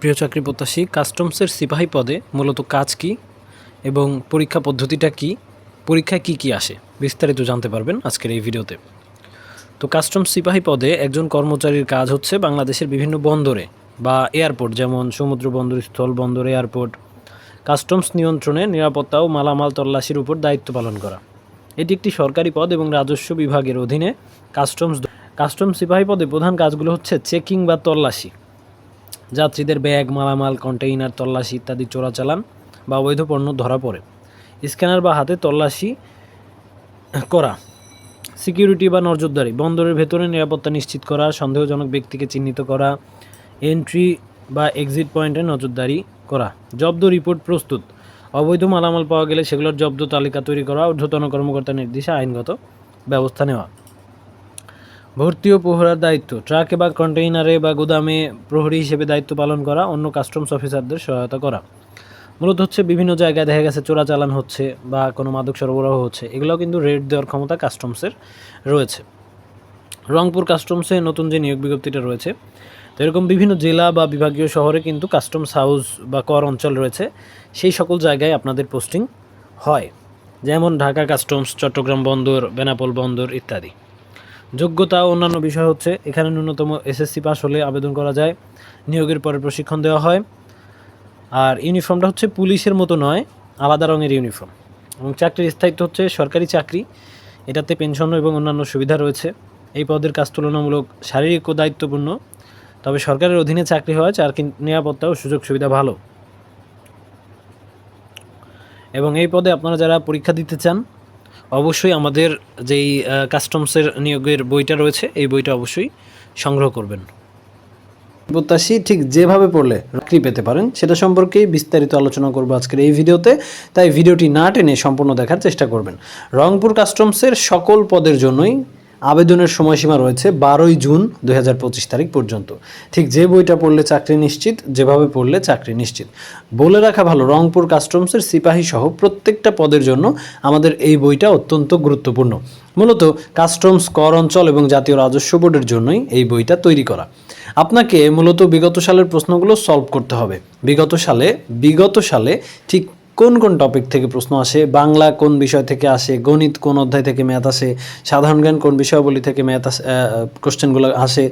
প্রিয় চাকরি প্রত্যাশী কাস্টমসের সিপাহী পদে মূলত কাজ কি এবং পরীক্ষা পদ্ধতিটা কি? পরীক্ষায় কি কি আসে? বিস্তারিত জানতে পারবেন আজকের এই ভিডিওতে। তো কাস্টমস সিপাহী পদে একজন কর্মচারীর কাজ হচ্ছে বাংলাদেশের বিভিন্ন বন্দরে বা এয়ারপোর্ট, যেমন সমুদ্র বন্দর, স্থল বন্দর, এয়ারপোর্ট। কাস্টমস নিয়ন্ত্রণে নিরাপত্তা ও মালামাল তল্লাশির উপর দায়িত্ব পালন করা। এটি একটি সরকারি পদ এবং রাজস্ব বিভাগের অধীনে কাস্টমস কাস্টমস সিপাহী পদে প্রধান কাজগুলো হচ্ছে চেকিং বা তল্লাশি। যাত্রীদের ব্যাগ, মালামাল, কন্টেইনার, তল্লাশি ইত্যাদি চোরাচালান বা অবৈধ পণ্য ধরা পড়ে। স্ক্যানার বা হাতে তল্লাশি করা, সিকিউরিটি বা নজরদারি, বন্দরের ভেতরে নিরাপত্তা নিশ্চিত করা, সন্দেহজনক ব্যক্তিকে চিহ্নিত করা, এন্ট্রি বা এক্সিট পয়েন্টে নজরদারি করা, জব্দ রিপোর্ট প্রস্তুত, অবৈধ মালামাল পাওয়া গেলে সেগুলোর জব্দ তালিকা তৈরি করা, ঊর্ধ্বতন কর্মকর্তা নির্দেশে আইনগত ব্যবস্থা নেওয়া। ভর্তি ও প্রহরার দায়িত্ব। ট্রাকে বা কন্টেইনারে বা গুদামে প্রহরী হিসেবে দায়িত্ব পালন করা, অন্য কাস্টমস অফিসারদের সহায়তা করা। মূলত হচ্ছে বিভিন্ন জায়গায় দেখা গেছে চোরাচালান হচ্ছে বা কোনো মাদক সরবরাহ হচ্ছে। এগুলোও কিন্তু রেড দেওয়ার ক্ষমতা কাস্টমসের রয়েছে। রংপুর কাস্টমসে নতুন যে নিয়োগ বিজ্ঞপ্তিটা রয়েছে, তো এরকম বিভিন্ন জেলা বা বিভাগীয় শহরে কিন্তু কাস্টমস হাউস বা কর অঞ্চল রয়েছে। সেই সকল জায়গায় আপনাদের পোস্টিং হয়। যেমন ঢাকা কাস্টমস, চট্টগ্রাম বন্দর, বেনাপোল বন্দর ইত্যাদি। যোগ্যতা ও অন্যান্য বিষয় হচ্ছে, এখানে ন্যূনতম এসএসসি পাস হলে আবেদন করা যায়, নিয়োগের পরে প্রশিক্ষণ দেওয়া হয়। আর ইউনিফর্মটা হচ্ছে পুলিশের মতো নয়, আলাদা রঙের ইউনিফর্ম এবং চাকরির স্থায়িত্ব হচ্ছে সরকারি চাকরি, এটাতে পেনশন এবং অন্যান্য সুবিধা রয়েছে। এই পদের কাজ তুলনামূলক শারীরিক ও দায়িত্বপূর্ণ, তবে সরকারের অধীনে চাকরি হয় চাকরি নিরাপত্তা ও সুযোগ সুবিধা ভালো। এবং এই পদে আপনারা যারা পরীক্ষা দিতে চান অবশ্যই আমাদের যেই কাস্টমসের নিয়োগের বইটা রয়েছে, এই বইটা অবশ্যই সংগ্রহ করবেন। প্রত্যাশী ঠিক যেভাবে পড়লে চাকরি পেতে পারেন, সেটা সম্পর্কেই বিস্তারিত আলোচনা করব আজকের এই ভিডিওতে। তাই ভিডিওটি না টেনে সম্পূর্ণ দেখার চেষ্টা করবেন। রংপুর কাস্টমসের সকল পদের জন্যই আবেদনের সময়সীমা রয়েছে বারোই জুন দু হাজার পঁচিশ তারিখ পর্যন্ত। ঠিক যে বইটা পড়লে চাকরি নিশ্চিত, যেভাবে পড়লে চাকরি নিশ্চিত। বলে রাখা ভালো, রংপুর কাস্টমসের সিপাহী সহ প্রত্যেকটা পদের জন্য আমাদের এই বইটা অত্যন্ত গুরুত্বপূর্ণ। মূলত কাস্টমস, কর অঞ্চল এবং জাতীয় রাজস্ব বোর্ডের জন্যই এই বইটা তৈরি করা। আপনাকে মূলত বিগত সালের প্রশ্নগুলো সলভ করতে হবে। বিগত সালে বিগত সালে ঠিক কোন কোন টপিক থেকে প্রশ্ন আসে, বাংলা কোন বিষয় থেকে আসে, গণিত কোন অধ্যায় থেকে ম্যাথ আসে, সাধারণ জ্ঞান কোন বিষয়াবলী থেকে ম্যাথ কোশ্চেনগুলো আসে,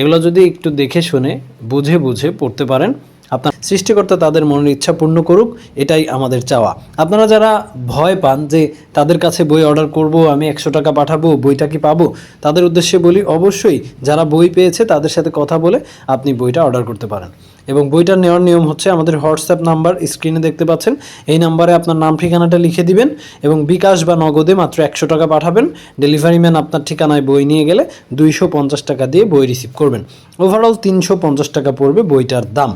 এগুলো যদি একটু দেখে শুনে, বুঝে বুঝে পড়তে পারেন, আপনার সৃষ্টিকর্তা তাদের মনের ইচ্ছা পূর্ণ করুক, এটাই আমাদের চাওয়া। আপনারা যারা ভয় পান যে তাদের কাছে বই অর্ডার করব, আমি একশো টাকা পাঠাবো, বইটা কি পাবো, তাদের উদ্দেশ্যে বলি, অবশ্যই যারা বই পেয়েছে তাদের সাথে কথা বলে আপনি বইটা অর্ডার করতে পারেন। এবং বইটা নেওয়ার নিয়ম হচ্ছে আমাদের হোয়াটসঅ্যাপ নাম্বার স্ক্রিনে দেখতে পাচ্ছেন, এই নাম্বারে আপনার নাম ঠিকানাটা লিখে দিবেন এবং বিকাশ বা নগদে মাত্র একশো টাকা পাঠাবেন। ডেলিভারি ম্যান আপনার ঠিকানায় বই নিয়ে গেলে দুইশো পঞ্চাশ টাকা দিয়ে বই রিসিভ করবেন। ওভারঅল তিনশো পঞ্চাশ টাকা পড়বে বইটার দাম।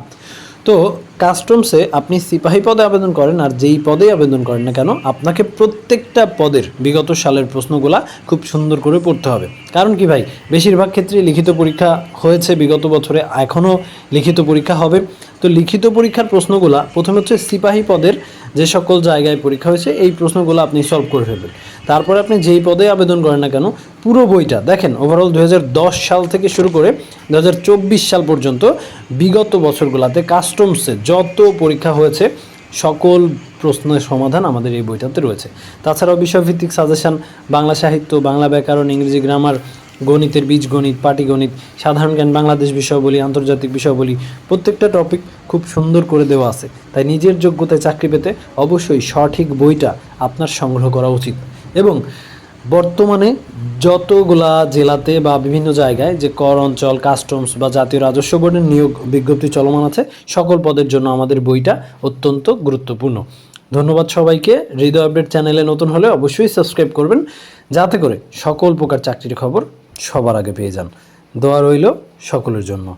তো কাস্টমসে আপনি সিপাহী পদে আবেদন করেন আর যেই পদে আবেদন করেন না কেন, আপনাকে প্রত্যেকটা পদের বিগত সালের প্রশ্নগুলা খুব সুন্দর করে পড়তে হবে। কারণ কি ভাই, বেশিরভাগ ক্ষেত্রে লিখিত পরীক্ষা হয়েছে বিগত বছরে, এখনও লিখিত পরীক্ষা হবে। তো লিখিত পরীক্ষার প্রশ্নগুলা প্রথমে হচ্ছে সিপাহী পদের যে সকল জায়গায় পরীক্ষা হয়েছে, এই প্রশ্নগুলো আপনি সলভ করে ফেলবেন। তারপরে আপনি যেই পদে আবেদন করেন না কেন, পুরো বইটা দেখেন ওভারঅল দু হাজার দশ সাল থেকে শুরু করে দু হাজার চব্বিশ সাল পর্যন্ত বিগত বছরগুলোতে কাস্টমসে যত পরীক্ষা হয়েছে, সকল প্রশ্নের সমাধান আমাদের এই বইটাতে রয়েছে। তাছাড়াও বিষয়ভিত্তিক সাজেশন বাংলা সাহিত্য, বাংলা ব্যাকরণ, ইংরেজি গ্রামার গণিতের বীজগণিত পাটিগণিত সাধারণ জ্ঞান, বাংলাদেশ বিষয় বলি, আন্তর্জাতিক বিষয় বলি, প্রত্যেকটা টপিক খুব সুন্দর করে দেওয়া আছে। তাই নিজের যোগ্যতায় চাকরি পেতে অবশ্যই সঠিক বইটা আপনার সংগ্রহ করা উচিত। এবং বর্তমানে যতগুলা জেলাতে বা বিভিন্ন জায়গায় যে কর অঞ্চল কাস্টমস বা জাতীয় রাজস্ব বোর্ডের নিয়োগ বিজ্ঞপ্তি চলমান আছে, সকল পদের জন্য আমাদের বইটা অত্যন্ত গুরুত্বপূর্ণ। ধন্যবাদ সবাইকে। হৃদয় আপডেট চ্যানেলে নতুন হলে অবশ্যই সাবস্ক্রাইব করবেন। যাতে করে সকল প্রকার চাকরির খবর সবার আগে পেয়ে যান। দোয়া রইল সকলের জন্য।